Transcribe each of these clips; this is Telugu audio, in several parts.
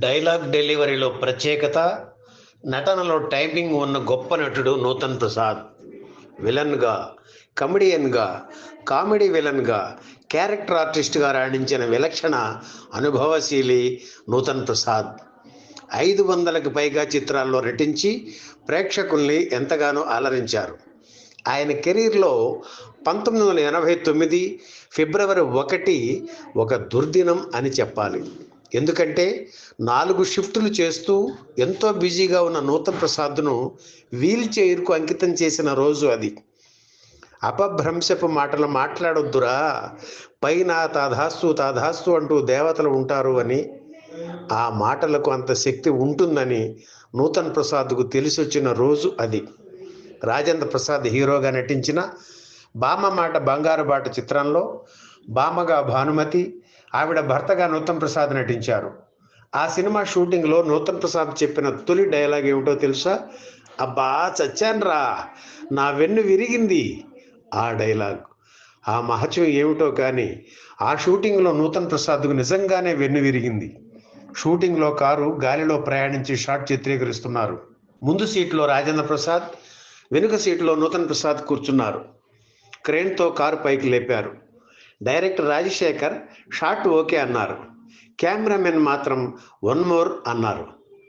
డైలాగ్ డెలివరీలో ప్రత్యేకత నటనలో టైపింగ్ ఉన్న గొప్ప నటుడు నూతన్ ప్రసాద్. విలన్గా కమెడియన్గా కామెడీ విలన్గా క్యారెక్టర్ ఆర్టిస్ట్గా రాణించిన విలక్షణ అనుభవశీలి నూతన్ ప్రసాద్. ఐదు వందలకు పైగా చిత్రాల్లో నటించి ప్రేక్షకుల్ని ఎంతగానో అలరించారు. ఆయన కెరీర్లో పంతొమ్మిది వందల ఎనభై తొమ్మిది ఫిబ్రవరి ఒకటి ఒక దుర్దినం అని చెప్పాలి. ఎందుకంటే నాలుగు షిఫ్టులు చేస్తూ ఎంతో బిజీగా ఉన్న నూతన్ ప్రసాద్ను వీల్ చైర్కు అంకితం చేసిన రోజు అది. అపభ్రంశపు మాటలు మాట్లాడొద్దురా. పైన తాధాస్తు తాధాస్తు అంటూ దేవతలు ఉంటారు అని ఆ మాటలకు అంత శక్తి ఉంటుందని నూతన్ ప్రసాద్కు తెలిసొచ్చిన రోజు అది. రాజేంద్ర ప్రసాద్ హీరోగా నటించిన బామ మాట బంగారు బాట చిత్రంలో బామగా భానుమతి ఆవిడ భర్తగా నూతన్ ప్రసాద్ నటించారు. ఆ సినిమా షూటింగ్లో నూతన్ ప్రసాద్ చెప్పిన తొలి డైలాగ్ ఏమిటో తెలుసా? అబ్బా చచ్చాన్రా నా వెన్ను విరిగింది ఆ డైలాగ్. ఆ మహత్యం ఏమిటో కానీ ఆ షూటింగ్లో నూతన్ ప్రసాద్కు నిజంగానే వెన్ను విరిగింది. షూటింగ్లో కారు గాలిలో ప్రయాణించి షాట్ చిత్రీకరిస్తున్నారు. ముందు సీట్లో రాజేంద్ర ప్రసాద్ వెనుక సీట్లో నూతన్ ప్రసాద్ కూర్చున్నారు. క్రేన్తో కారు పైకి లేపారు. డైరెక్టర్ రాజశేఖర్ షాట్ ఓకే అన్నారు. కెమెరామెన్ మాత్రం వన్ మోర్ అన్నారు.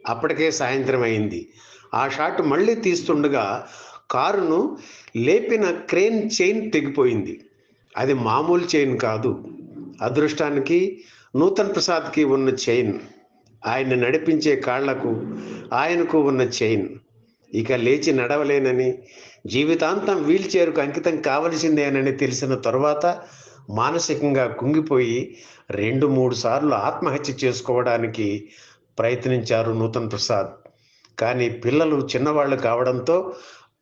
అప్పటికే సాయంత్రం అయింది. ఆ షాట్ మళ్ళీ తీస్తుండగా కారును లేపిన క్రేన్ చైన్ తెగిపోయింది. అది మామూలు చైన్ కాదు. అదృష్టానికి నూతన్ ప్రసాద్కి ఉన్న చైన్. ఆయన నడిపించే కాళ్ళకు ఆయనకు ఉన్న చైన్. ఇక లేచి నడవలేనని జీవితాంతం వీల్ చైర్కు అంకితం కావలసిందేనని తెలిసిన తర్వాత మానసికంగా కుంగిపోయి రెండు మూడు సార్లు ఆత్మహత్య చేసుకోవడానికి ప్రయత్నించారు నూతన్ ప్రసాద్. కానీ పిల్లలు చిన్నవాళ్ళు కావడంతో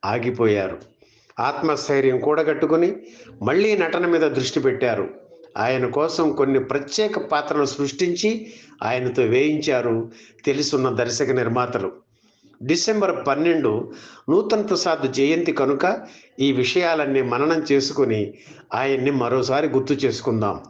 ఆగిపోయారు. ఆత్మస్థైర్యం కూడగట్టుకుని మళ్ళీ నటన మీద దృష్టి పెట్టారు. ఆయన కోసం కొన్ని ప్రత్యేక పాత్రలు సృష్టించి ఆయనతో వేయించారు తెలుసున్న దర్శక నిర్మాతలు. డిసెంబర్ పన్నెండు నూతన్ ప్రసాద్ జయంతి కనుక ఈ విషయాలన్నీ మననం చేసుకుని ఆయన్ని మరోసారి గుర్తు చేసుకుందాం.